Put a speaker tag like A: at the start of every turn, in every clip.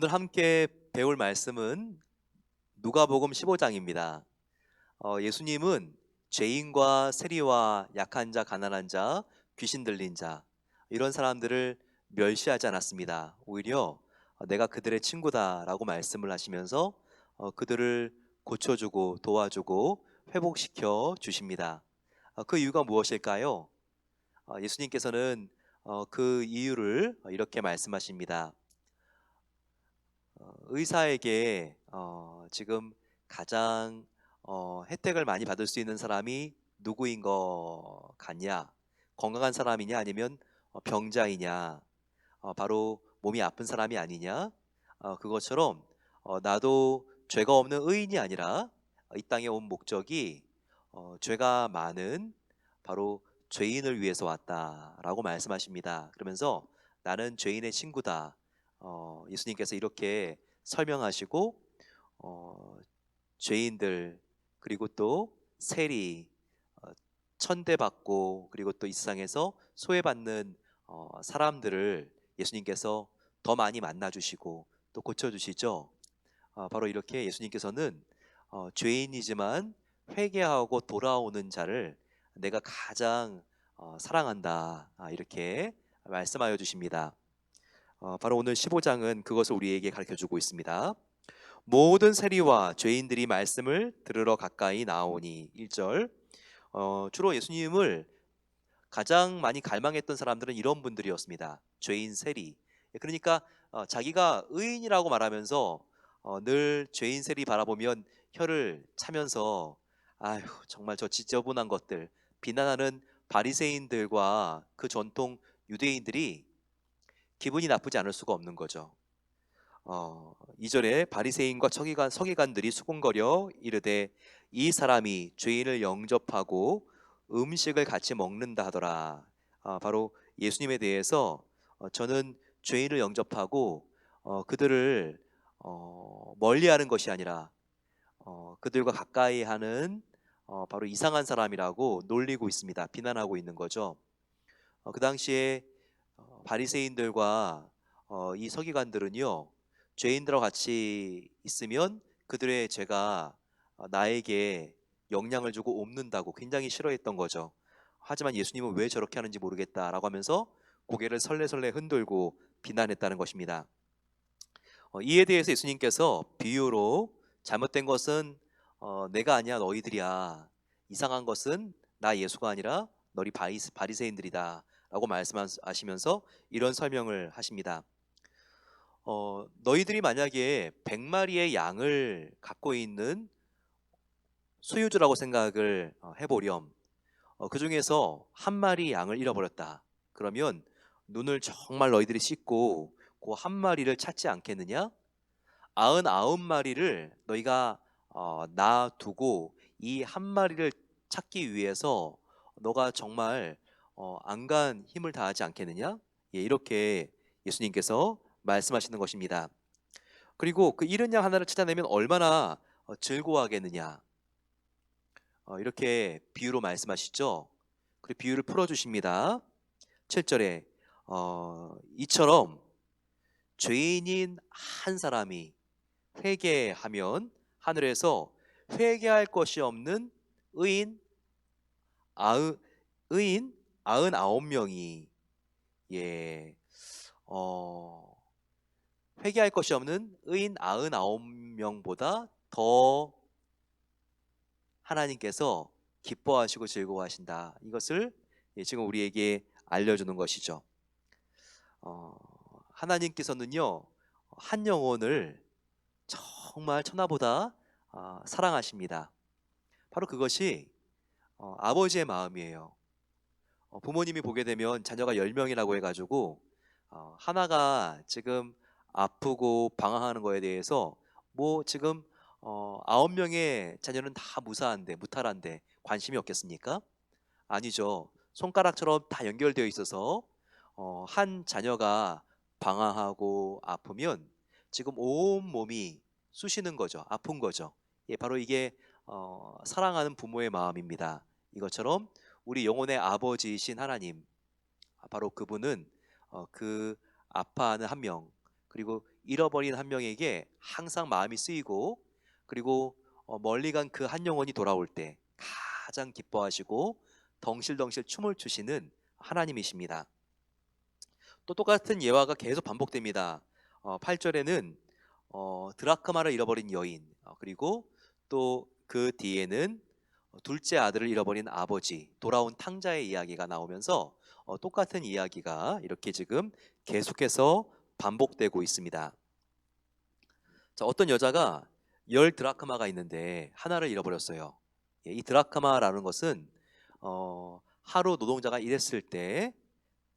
A: 오늘 함께 배울 말씀은 누가복음 15장입니다. 어, 예수님은 죄인과 세리와 약한 자, 가난한 자, 귀신 들린 자 이런 사람들을 멸시하지 않았습니다. 오히려 어, 내가 그들의 친구다라고 말씀을 하시면서 어, 그들을 고쳐주고 도와주고 회복시켜 주십니다. 어, 그 이유가 무엇일까요? 어, 예수님께서는 어, 그 이유를 이렇게 말씀하십니다. 어, 의사에게 어, 지금 가장 어, 혜택을 많이 받을 수 있는 사람이 누구인 것 같냐? 건강한 사람이냐 아니면 어, 병자이냐? 어, 바로 몸이 아픈 사람이 아니냐? 어, 그것처럼 어, 나도 죄가 없는 의인이 아니라 이 땅에 온 목적이 어, 죄가 많은 바로 죄인을 위해서 왔다라고 말씀하십니다. 그러면서 나는 죄인의 친구다. 어, 예수님께서 이렇게 설명하시고 어, 죄인들 그리고 또 세리 어, 천대받고 그리고 또 이 세상에서 소외받는 어, 사람들을 예수님께서 더 많이 만나 주시고 또 고쳐 주시죠. 어, 바로 이렇게 예수님께서는 어, 죄인이지만 회개하고 돌아오는 자를 내가 가장 어, 사랑한다 아, 이렇게 말씀하여 주십니다. 어, 바로 오늘 15장은 그것을 우리에게 가르쳐 주고 있습니다. 모든 세리와 죄인들이 말씀을 들으러 가까이 나오니 1절 어, 주로 예수님을 가장 많이 갈망했던 사람들은 이런 분들이었습니다. 죄인 세리. 그러니까 어, 자기가 의인이라고 말하면서 어, 늘 죄인 세리 바라보면 혀를 차면서 아휴 정말 저 지저분한 것들 비난하는 바리새인들과 그 전통 유대인들이 기분이 나쁘지 않을 수가 없는 거죠. 어, 2절에 바리새인과 서기관, 서기관들이 수군거려 이르되 이 사람이 죄인을 영접하고 음식을 같이 먹는다 하더라. 아, 바로 예수님에 대해서 어, 저는 죄인을 영접하고 어, 그들을 어, 멀리하는 것이 아니라 어, 그들과 가까이 하는 어, 바로 이상한 사람이라고 놀리고 있습니다. 비난하고 있는 거죠. 어, 그 당시에 어, 바리새인들과 어, 이 서기관들은요 죄인들과 같이 있으면 그들의 죄가 어, 나에게 영향을 주고 옮는다고 굉장히 싫어했던 거죠. 하지만 예수님은 왜 저렇게 하는지 모르겠다라고 하면서 고개를 설레설레 흔들고 비난했다는 것입니다. 어, 이에 대해서 예수님께서 비유로 잘못된 것은 어, 내가 아니야 너희들이야 이상한 것은 나 예수가 아니라 너희 바리, 바리새인들이다 라고 말씀하시면서 이런 설명을 하십니다. 어, 너희들이 만약에 100마리의 양을 갖고 있는 소유주라고 생각을 어, 해보렴. 어, 그 중에서 한 마리 양을 잃어버렸다. 그러면 눈을 정말 너희들이 씻고 그 한 마리를 찾지 않겠느냐? 아흔아홉 마리를 너희가 어, 놔두고 이 한 마리를 찾기 위해서 너가 정말 어, 안간 힘을 다하지 않겠느냐? 예, 이렇게 예수님께서 말씀하시는 것입니다. 그리고 그 잃은 양 하나를 찾아내면 얼마나 어, 즐거워하겠느냐? 어, 이렇게 비유로 말씀하시죠. 그리고 비유를 풀어주십니다. 7절에 어, 이처럼 죄인인 한 사람이 회개하면 하늘에서 회개할 것이 없는 의인 아흔 의인 아흔 아홉 명이 예, 어, 회개할 것이 없는 의인 아흔 아홉 명보다 더 하나님께서 기뻐하시고 즐거워하신다. 이것을 예, 지금 우리에게 알려주는 것이죠. 어, 하나님께서는요 한 영혼을 정말 천하보다 아, 사랑하십니다. 바로 그것이 어, 아버지의 마음이에요. 어, 부모님이 보게 되면 자녀가 10명이라고 해가지고 어, 하나가 지금 아프고 방황하는 거에 대해서 뭐 지금 어, 9명의 자녀는 다 무사한데 무탈한데 관심이 없겠습니까? 아니죠. 손가락처럼 다 연결되어 있어서 어, 한 자녀가 방황하고 아프면 지금 온 몸이 쑤시는 거죠. 아픈 거죠. 예, 바로 이게 어, 사랑하는 부모의 마음입니다. 이것처럼 우리 영혼의 아버지이신 하나님, 바로 그분은 어, 그 아파하는 한 명, 그리고 잃어버린 한 명에게 항상 마음이 쓰이고 그리고 어, 멀리 간 그 한 영혼이 돌아올 때 가장 기뻐하시고 덩실덩실 춤을 추시는 하나님이십니다. 또 똑같은 예화가 계속 반복됩니다. 어, 8절에는 어, 드라크마를 잃어버린 여인 어, 그리고 또 그 뒤에는 둘째 아들을 잃어버린 아버지 돌아온 탕자의 이야기가 나오면서 어, 똑같은 이야기가 이렇게 지금 계속해서 반복되고 있습니다. 자, 어떤 여자가 열 드라크마가 있는데 하나를 잃어버렸어요. 예, 이 드라크마라는 것은 어, 하루 노동자가 일했을 때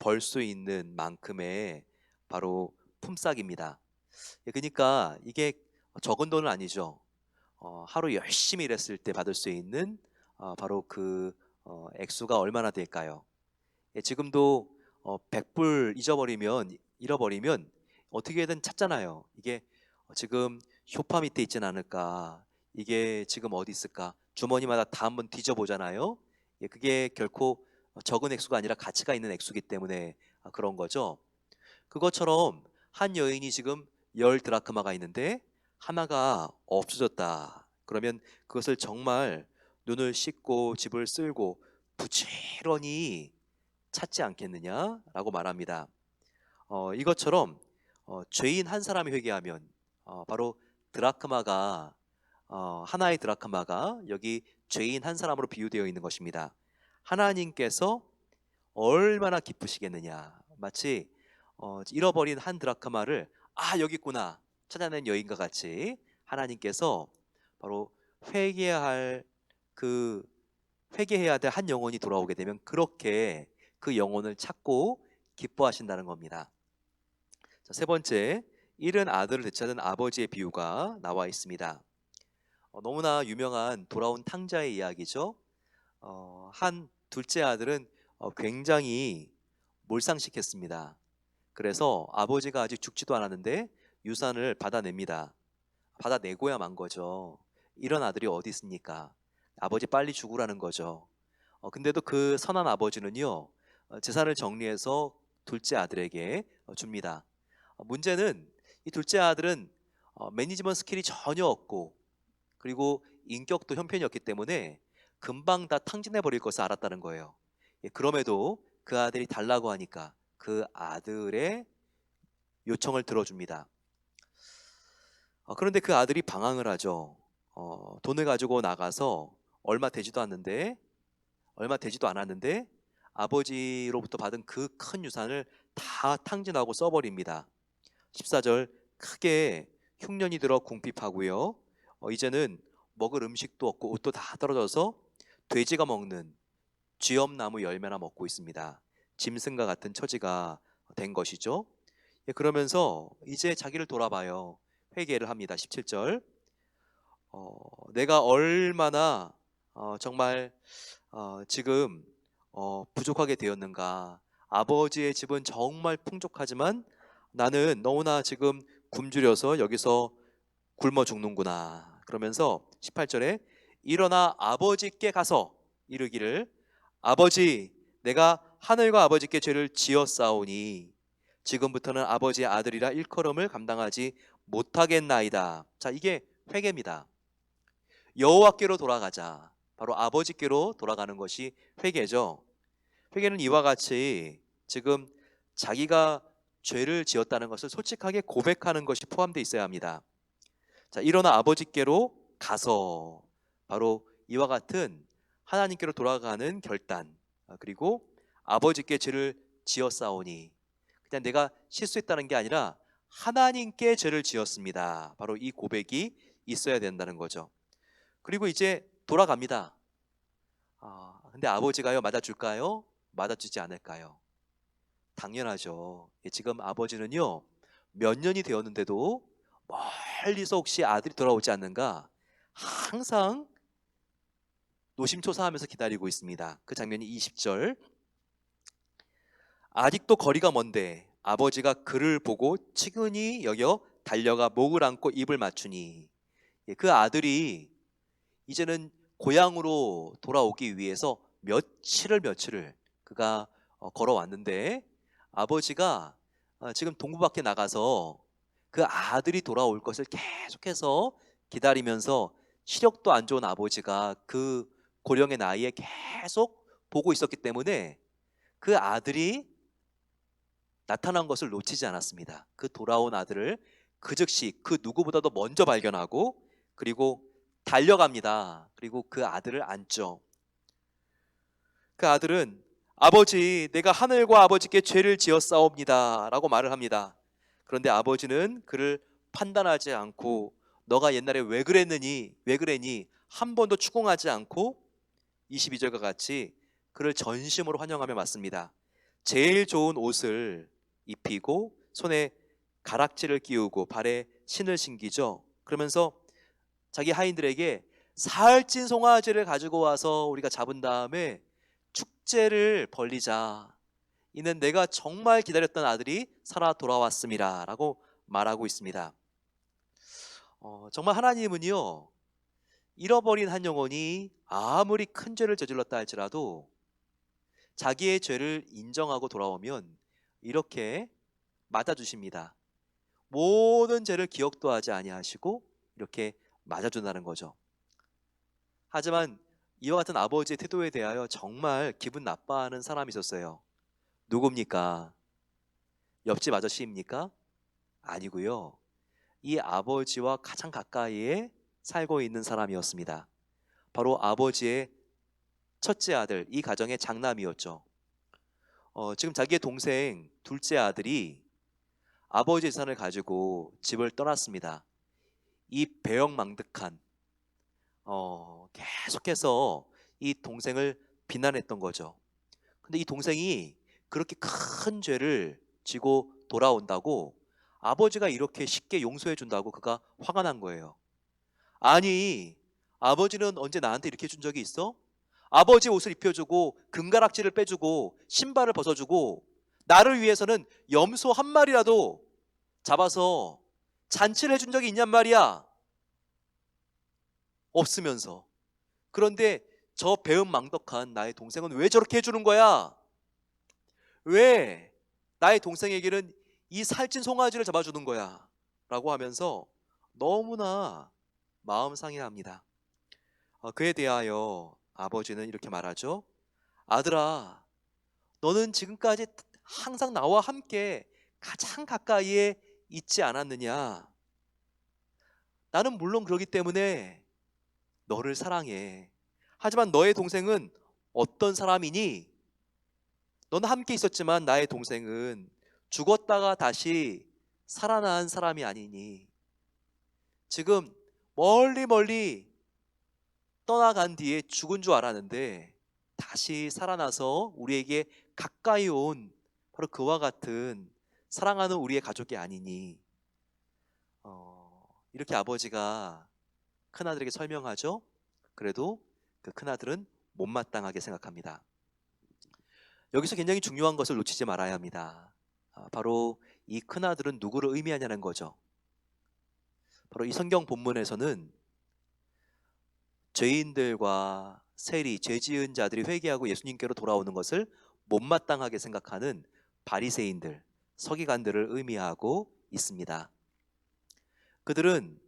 A: 벌 수 있는 만큼의 바로 품삯입니다. 예, 그러니까 이게 적은 돈은 아니죠. 어, 하루 열심히 일했을 때 받을 수 있는 어, 바로 그 어, 액수가 얼마나 될까요? 예, 지금도 어, 100불 잊어버리면 잃어버리면 어떻게든 찾잖아요. 이게 지금 쇼파 밑에 있진 않을까? 이게 지금 어디 있을까? 주머니마다 다 한번 뒤져보잖아요. 예, 그게 결코 적은 액수가 아니라 가치가 있는 액수기 때문에 아, 그런 거죠. 그것처럼 한 여인이 지금 열 드라크마가 있는데 하나가 없어졌다. 그러면 그것을 정말 눈을 씻고 집을 쓸고 부지런히 찾지 않겠느냐라고 말합니다. 어, 이것처럼 어, 죄인 한 사람이 회개하면 어, 바로 드라크마가 어, 하나의 드라크마가 여기 죄인 한 사람으로 비유되어 있는 것입니다. 하나님께서 얼마나 기쁘시겠느냐. 마치 어, 잃어버린 한 드라크마를 아 여기 있구나 찾아낸 여인과 같이 하나님께서 바로 회개해야 할그 회개해야 될 한 영혼이 돌아오게 되면 그렇게 그 영혼을 찾고 기뻐하신다는 겁니다. 자, 세 번째, 잃은 아들을 되찾은 아버지의 비유가 나와 있습니다. 어, 너무나 유명한 돌아온 탕자의 이야기죠. 어, 한 둘째 아들은 어, 굉장히 몰상식했습니다. 그래서 아버지가 아직 죽지도 않았는데 유산을 받아냅니다. 받아내고야 만 거죠. 이런 아들이 어디 있습니까? 아버지 빨리 죽으라는 거죠. 어, 근데도 그 선한 아버지는요, 어, 재산을 정리해서 둘째 아들에게 어, 줍니다. 어, 문제는 이 둘째 아들은 어, 매니지먼트 스킬이 전혀 없고 그리고 인격도 형편이었기 때문에 금방 다 탕진해 버릴 것을 알았다는 거예요. 예, 그럼에도 그 아들이 달라고 하니까 그 아들의 요청을 들어줍니다. 어, 그런데 그 아들이 방황을 하죠. 어, 돈을 가지고 나가서 얼마 되지도 않는데 얼마 되지도 않았는데 아버지로부터 받은 그 큰 유산을 다 탕진하고 써버립니다. 14절 크게 흉년이 들어 궁핍하고요. 어, 이제는 먹을 음식도 없고 옷도 다 떨어져서 돼지가 먹는 쥐엄나무 열매나 먹고 있습니다. 짐승과 같은 처지가 된 것이죠. 예, 그러면서 이제 자기를 돌아봐요. 회개를 합니다. 17절. 어, 내가 얼마나 어, 정말 어, 지금 어, 부족하게 되었는가. 아버지의 집은 정말 풍족하지만 나는 너무나 지금 굶주려서 여기서 굶어 죽는구나. 그러면서 18절에 일어나 아버지께 가서 이르기를 아버지 내가 하늘과 아버지께 죄를 지었사오니 지금부터는 아버지의 아들이라 일컬음을 감당하지 못하겠나이다. 자, 이게 회개입니다. 여호와께로 돌아가자. 바로 아버지께로 돌아가는 것이 회개죠. 회개는 이와 같이 지금 자기가 죄를 지었다는 것을 솔직하게 고백하는 것이 포함되어 있어야 합니다. 자, 일어나 아버지께로 가서 바로 이와 같은 하나님께로 돌아가는 결단 아, 그리고 아버지께 죄를 지었사오니 그냥 내가 실수했다는 게 아니라 하나님께 죄를 지었습니다. 바로 이 고백이 있어야 된다는 거죠. 그리고 이제 돌아갑니다. 아, 근데 아버지가요 맞아줄까요? 맞아주지 않을까요? 당연하죠. 예, 지금 아버지는요 몇 년이 되었는데도 멀리서 혹시 아들이 돌아오지 않는가 항상 노심초사하면서 기다리고 있습니다. 그 장면이 20절. 아직도 거리가 먼데 아버지가 그를 보고 치근히 여겨 달려가 목을 안고 입을 맞추니. 예, 그 아들이 이제는 고향으로 돌아오기 위해서 며칠을 며칠을 그가 어, 걸어왔는데 아버지가 어, 지금 동부 밖에 나가서 그 아들이 돌아올 것을 계속해서 기다리면서 시력도 안 좋은 아버지가 그 고령의 나이에 계속 보고 있었기 때문에 그 아들이 나타난 것을 놓치지 않았습니다. 그 돌아온 아들을 그 즉시 그 누구보다도 먼저 발견하고 그리고 달려갑니다. 그리고 그 아들을 안죠. 그 아들은 아버지, 내가 하늘과 아버지께 죄를 지었사옵니다. 라고 말을 합니다. 그런데 아버지는 그를 판단하지 않고 너가 옛날에 왜 그랬느니, 왜 그랬니? 한 번도 추궁하지 않고 22절과 같이 그를 전심으로 환영하며 맞습니다. 제일 좋은 옷을 입히고 손에 가락지를 끼우고 발에 신을 신기죠. 그러면서 자기 하인들에게 살찐 송아지를 가지고 와서 우리가 잡은 다음에 축제를 벌리자. 이는 내가 정말 기다렸던 아들이 살아 돌아왔습니다. 라고 말하고 있습니다. 어, 정말 하나님은요, 잃어버린 한 영혼이 아무리 큰 죄를 저질렀다 할지라도 자기의 죄를 인정하고 돌아오면 이렇게 맞아주십니다. 모든 죄를 기억도 하지 아니하시고 이렇게 맞아준다는 거죠. 하지만 이와 같은 아버지의 태도에 대하여 정말 기분 나빠하는 사람이 있었어요. 누굽니까? 옆집 아저씨입니까? 아니고요. 이 아버지와 가장 가까이에 살고 있는 사람이었습니다. 바로 아버지의 첫째 아들, 이 가정의 장남이었죠. 어, 지금 자기의 동생 둘째 아들이 아버지 재산을 가지고 집을 떠났습니다. 이 배영망덕한 어, 계속해서 이 동생을 비난했던 거죠. 근데 이 동생이 그렇게 큰 죄를 지고 돌아온다고 아버지가 이렇게 쉽게 용서해 준다고 그가 화가 난 거예요. 아니, 아버지는 언제 나한테 이렇게 해준 적이 있어? 아버지 옷을 입혀주고 금가락지를 빼주고 신발을 벗어주고 나를 위해서는 염소 한 마리라도 잡아서 잔치를 해준 적이 있냔 말이야. 없으면서. 그런데 저 배은망덕한 나의 동생은 왜 저렇게 해주는 거야? 왜 나의 동생에게는 이 살찐 송아지를 잡아주는 거야? 라고 하면서 너무나 마음 상해합니다. 어, 그에 대하여 아버지는 이렇게 말하죠. 아들아, 너는 지금까지 항상 나와 함께 가장 가까이에 있지 않았느냐? 나는 물론 그러기 때문에 너를 사랑해. 하지만 너의 동생은 어떤 사람이니? 너는 함께 있었지만 나의 동생은 죽었다가 다시 살아난 사람이 아니니. 지금 멀리 멀리 떠나간 뒤에 죽은 줄 알았는데 다시 살아나서 우리에게 가까이 온 바로 그와 같은 사랑하는 우리의 가족이 아니니. 어, 이렇게 아버지가 큰아들에게 설명하죠. 그래도 그 큰아들은 못마땅하게 생각합니다. 여기서 굉장히 중요한 것을 놓치지 말아야 합니다. 아, 바로 이 큰아들은 누구를 의미하냐는 거죠. 바로 이 성경 본문에서는 죄인들과 세리, 죄 지은 자들이 회개하고 예수님께로 돌아오는 것을 못마땅하게 생각하는 바리새인들, 서기관들을 의미하고 있습니다. 그들은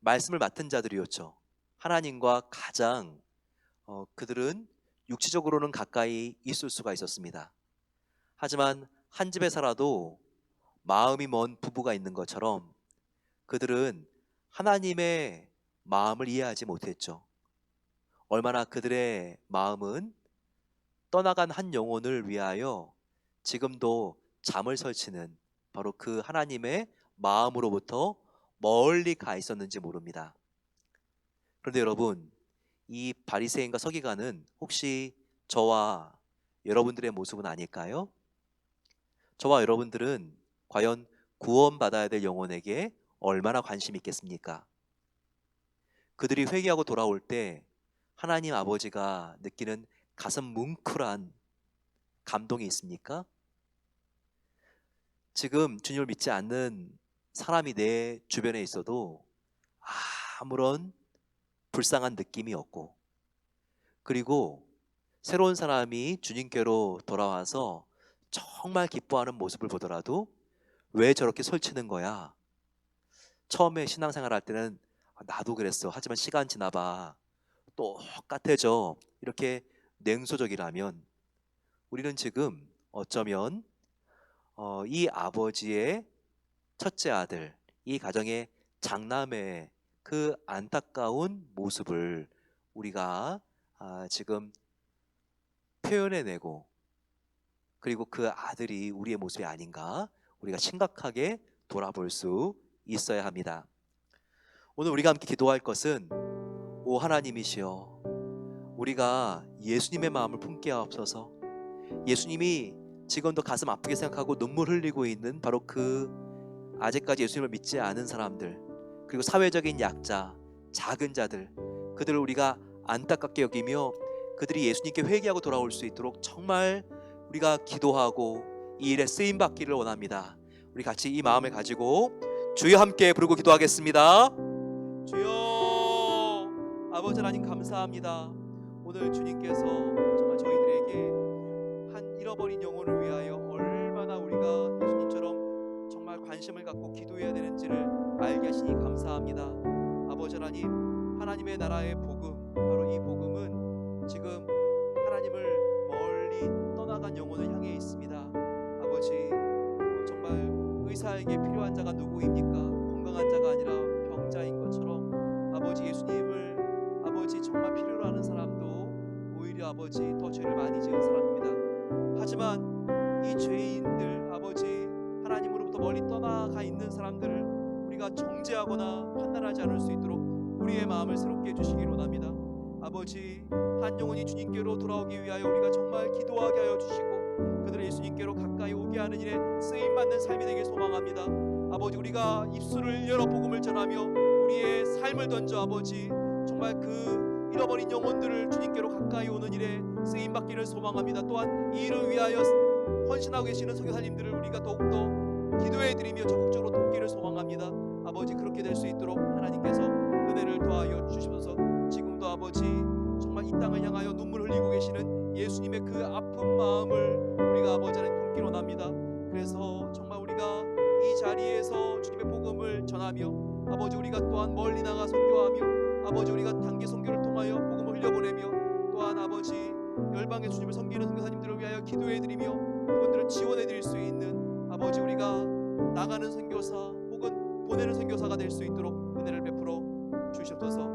A: 말씀을 맡은 자들이었죠. 하나님과 가장 어, 그들은 육체적으로는 가까이 있을 수가 있었습니다. 하지만 한 집에 살아도 마음이 먼 부부가 있는 것처럼 그들은 하나님의 마음을 이해하지 못했죠. 얼마나 그들의 마음은 떠나간 한 영혼을 위하여 지금도 잠을 설치는 바로 그 하나님의 마음으로부터 멀리 가 있었는지 모릅니다. 그런데 여러분, 이 바리새인과 서기관은 혹시 저와 여러분들의 모습은 아닐까요? 저와 여러분들은 과연 구원받아야 될 영혼에게 얼마나 관심 있겠습니까? 그들이 회개하고 돌아올 때 하나님 아버지가 느끼는 가슴 뭉클한 감동이 있습니까? 지금 주님을 믿지 않는 사람이 내 주변에 있어도 아무런 불쌍한 느낌이 없고 그리고 새로운 사람이 주님께로 돌아와서 정말 기뻐하는 모습을 보더라도 왜 저렇게 설치는 거야? 처음에 신앙생활 할 때는 아, 나도 그랬어. 하지만 시간 지나봐 똑같아져. 이렇게 냉소적이라면 우리는 지금 어쩌면 어, 이 아버지의 첫째 아들, 이 가정의 장남의 그 안타까운 모습을 우리가 아, 지금 표현해내고 그리고 그 아들이 우리의 모습이 아닌가 우리가 심각하게 돌아볼 수 있어야 합니다. 오늘 우리가 함께 기도할 것은 오 하나님이시여 우리가 예수님의 마음을 품게 하옵소서 예수님이 지금도 가슴 아프게 생각하고 눈물 흘리고 있는 바로 그 아직까지 예수님을 믿지 않은 사람들 그리고 사회적인 약자 작은 자들 그들을 우리가 안타깝게 여기며 그들이 예수님께 회개하고 돌아올 수 있도록 정말 우리가 기도하고 이 일에 쓰임 받기를 원합니다. 우리 같이 이 마음을 가지고 주여 함께 부르고 기도하겠습니다. 주여 아버지 하나님 감사합니다. 오늘 주님께서 정말 저희들에게 한 잃어버린 영혼을 위하여 얼마나 우리가 예수님처럼 정말 관심을 갖고 기도해야 되는지를 알게 하시니 감사합니다. 아버지 하나님 하나님의 나라의 복 쓰임 받는 삶이 되길 소망합니다. 아버지 우리가 입술을 열어 복음을 전하며 우리의 삶을 던져 아버지 정말 그 잃어버린 영혼들을 주님께로 가까이 오는 일에 쓰임 받기를 소망합니다. 또한 이 일을 위하여 헌신하고 계시는 선교사님들을 우리가 더욱더 기도해 드리며 적극적으로 돕기를 소망합니다. 아버지 그렇게 될 수 있도록 하나님께서 은혜를 더하여 주시면서 지금도 아버지 정말 이 땅을 향하여 눈물 흘리고 계시는 예수님의 그 아픈 마음을 우리가 아버지 하나님 품기 원합니다. 그래서 정말 우리가 이 자리에서 주님의 복음을 전하며 아버지 우리가 또한 멀리 나가 선교하며 아버지 우리가 단기 선교를 통하여 복음을 흘려보내며 또한 아버지 열방의 주님을 섬기는 선교사님들을 위하여 기도해 드리며 그분들을 지원해 드릴 수 있는 아버지 우리가 나가는 선교사 혹은 보내는 선교사가 될 수 있도록 은혜를 베풀어 주시옵소서.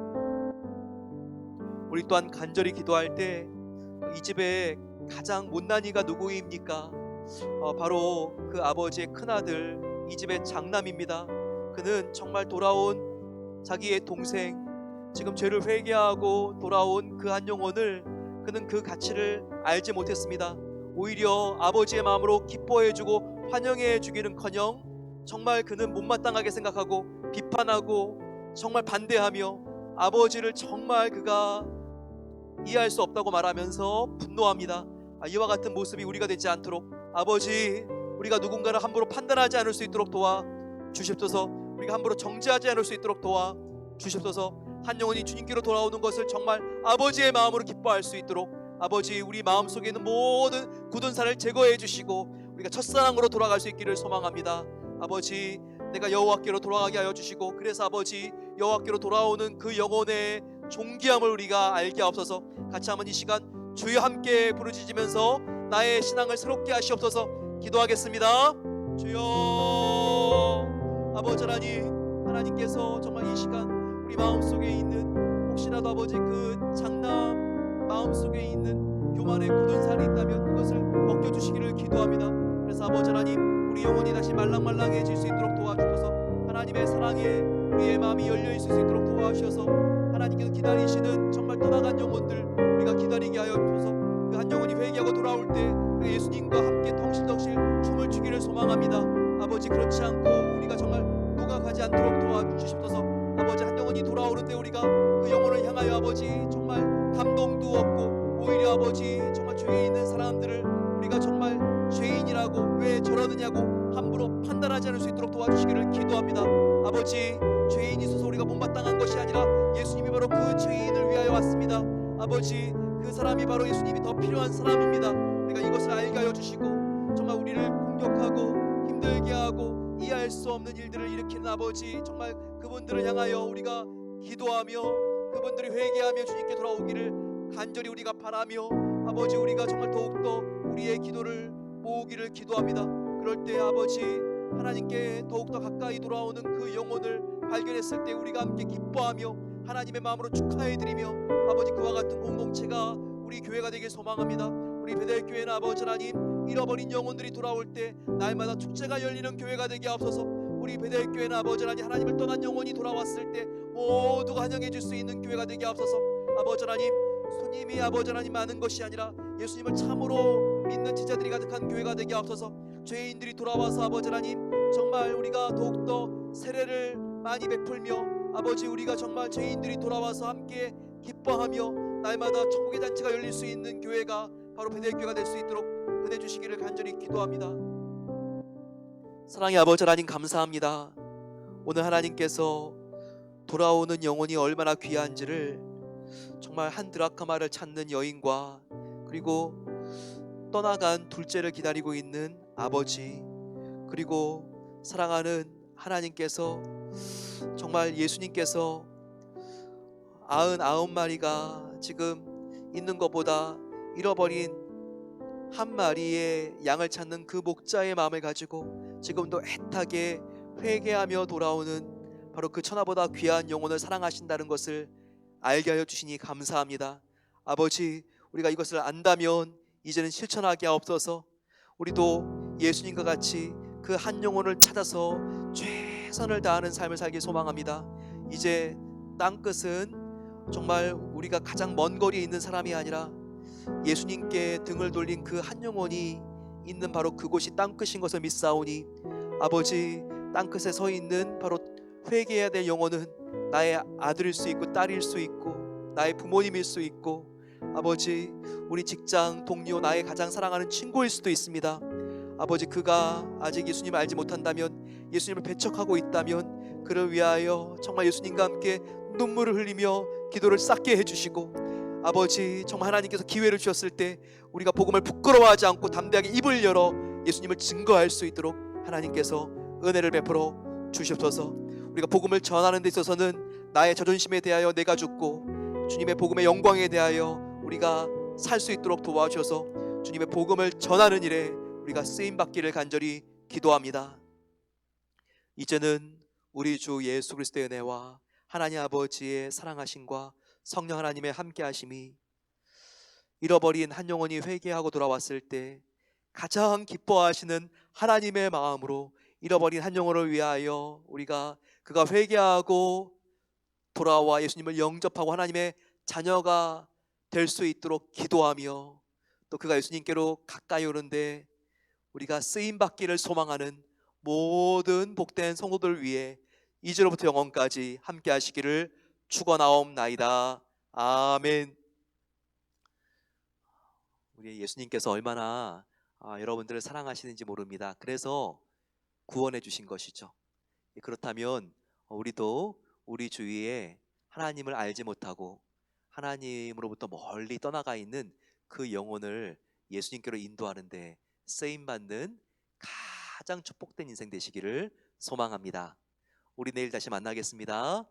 A: 우리 또한 간절히 기도할 때 이 집에 가장 못난 이가 누구입니까? 어, 바로 그 아버지의 큰 아들 이 집의 장남입니다. 그는 정말 돌아온 자기의 동생 지금 죄를 회개하고 돌아온 그 한 영혼을 그는 그 가치를 알지 못했습니다. 오히려 아버지의 마음으로 기뻐해주고 환영해주기는커녕 정말 그는 못마땅하게 생각하고 비판하고 정말 반대하며 아버지를 정말 그가 이해할 수 없다고 말하면서 분노합니다. 아, 이와 같은 모습이 우리가 되지 않도록 아버지 우리가 누군가를 함부로 판단하지 않을 수 있도록 도와 주십소서. 우리가 함부로 정죄하지 않을 수 있도록 도와 주십소서. 한 영혼이 주님께로 돌아오는 것을 정말 아버지의 마음으로 기뻐할 수 있도록 아버지 우리 마음 속에 있는 모든 굳은 살을 제거해 주시고 우리가 첫사랑으로 돌아갈 수 있기를 소망합니다. 아버지 내가 여호와께로 돌아가게 하여 주시고 그래서 아버지 여호와께로 돌아오는 그 영혼의 존귀함을 우리가 알게 하옵소서. 같이 한번 이 시간 주여 함께 부르짖으면서 나의 신앙을 새롭게 하시옵소서. 기도하겠습니다. 주여 아버지 하나님 하나님께서 정말 이 시간 우리 마음 속에 있는 혹시라도 아버지 그 장남 마음 속에 있는 교만의 굳은 살이 있다면 그것을 벗겨 주시기를 기도합니다. 그래서 아버지 하나님 우리 영혼이 다시 말랑말랑해질 수 있도록 도와주셔서 하나님의 사랑에 우리의 마음이 열려 있을 수 있도록 도와주셔서 하나님께서 기다리시는 정말 떠나간 영혼들 기다리게 하여 주셔서 그 한 영혼이 회개하고 돌아올 때그 예수님과 함께 덩실덩실 춤을 추기를 소망합니다. 아버지 그렇지 않고 우리가 정말 누가가지 않도록 도와주시옵소서. 아버지 한 영혼이 돌아오는 때 우리가 그 영혼을 향하여 아버지 정말 감동도 없고 오히려 아버지 정말 죄에 있는 사람들을 우리가 정말 죄인이라고 왜 저러느냐고 함부로 판단하지 않을 수 있도록 도와주시기를 기도합니다. 아버지 죄인이 있어서 우리가 못마땅한 것이 아니라 예수님이 바로 그 죄인을 위하여 왔습니다. 아버지 그 사람이 바로 예수님이 더 필요한 사람입니다. 내가 이것을 알게 하여 주시고 정말 우리를 공격하고 힘들게 하고 이해할 수 없는 일들을 일으키는 아버지 정말 그분들을 향하여 우리가 기도하며 그분들이 회개하며 주님께 돌아오기를 간절히 우리가 바라며 아버지 우리가 정말 더욱더 우리의 기도를 모으기를 기도합니다. 그럴 때 아버지 하나님께 더욱더 가까이 돌아오는 그 영혼을 발견했을 때 우리가 함께 기뻐하며 하나님의 마음으로 축하해 드리며 아버지 그와 같은 공동체가 우리 교회가 되길 소망합니다. 우리 베델 교회는 아버지 하나님 잃어버린 영혼들이 돌아올 때 날마다 축제가 열리는 교회가 되게 하옵소서. 우리 베델 교회는 아버지 하나님 하나님을 떠난 영혼이 돌아왔을 때 모두가 환영해 줄 수 있는 교회가 되게 하옵소서. 아버지 하나님 손님이 아버지 하나님 많은 것이 아니라 예수님을 참으로 믿는 제자들이 가득한 교회가 되게 하옵소서. 죄인들이 돌아와서 아버지 하나님 정말 우리가 더욱더 세례를 많이 베풀며 아버지 우리가 정말 죄인들이 돌아와서 함께 기뻐하며 날마다 천국의 잔치가 열릴 수 있는 교회가 바로 베델교회가 될 수 있도록 은혜 주시기를 간절히 기도합니다. 사랑의 아버지 하나님 감사합니다. 오늘 하나님께서 돌아오는 영혼이 얼마나 귀한지를 정말 한 드라카마를 찾는 여인과 그리고 떠나간 둘째를 기다리고 있는 아버지 그리고 사랑하는 하나님께서 정말 예수님께서 아흔 아홉 마리가 지금 있는 것보다 잃어버린 한 마리의 양을 찾는 그 목자의 마음을 가지고 지금도 애타게 회개하며 돌아오는 바로 그 천하보다 귀한 영혼을 사랑하신다는 것을 알게 하여 주시니 감사합니다. 아버지, 우리가 이것을 안다면 이제는 실천하게 하옵소서. 우리도 예수님과 같이 그 한 영혼을 찾아서 최선을 다하는 삶을 살기 소망합니다. 이제 땅 끝은 정말 우리가 가장 먼 거리에 있는 사람이 아니라 예수님께 등을 돌린 그 한 영혼이 있는 바로 그곳이 땅 끝인 것을 믿사오니 아버지 땅 끝에 서 있는 바로 회개해야 될 영혼은 나의 아들일 수 있고 딸일 수 있고 나의 부모님일 수 있고 아버지 우리 직장 동료 나의 가장 사랑하는 친구일 수도 있습니다. 아버지 그가 아직 예수님을 알지 못한다면 예수님을 배척하고 있다면 그를 위하여 정말 예수님과 함께 눈물을 흘리며 기도를 쌓게 해주시고 아버지 정말 하나님께서 기회를 주셨을 때 우리가 복음을 부끄러워하지 않고 담대하게 입을 열어 예수님을 증거할 수 있도록 하나님께서 은혜를 베풀어 주시옵소서 우리가 복음을 전하는 데 있어서는 나의 자존심에 대하여 내가 죽고 주님의 복음의 영광에 대하여 우리가 살 수 있도록 도와주셔서 주님의 복음을 전하는 일에 우리가 쓰임 받기를 간절히 기도합니다. 이제는 우리 주 예수 그리스도의 은혜와 하나님 아버지의 사랑하심과 성령 하나님의 함께하심이 잃어버린 한 영혼이 회개하고 돌아왔을 때 가장 기뻐하시는 하나님의 마음으로 잃어버린 한 영혼을 위하여 우리가 그가 회개하고 돌아와 예수님을 영접하고 하나님의 자녀가 될 수 있도록 기도하며 또 그가 예수님께로 가까이 오는데 우리가 쓰임 받기를 소망하는 모든 복된 성도들 위해 이제로부터 영원까지 함께 하시기를 축원하옵나이다. 아멘. 우리 예수님께서 얼마나 아, 여러분들을 사랑하시는지 모릅니다. 그래서 구원해 주신 것이죠. 예, 그렇다면 어, 우리도 우리 주위에 하나님을 알지 못하고 하나님으로부터 멀리 떠나가 있는 그 영혼을 예수님께로 인도하는데 쓰임 받는 가장 축복된 인생 되시기를 소망합니다. 우리 내일 다시 만나겠습니다.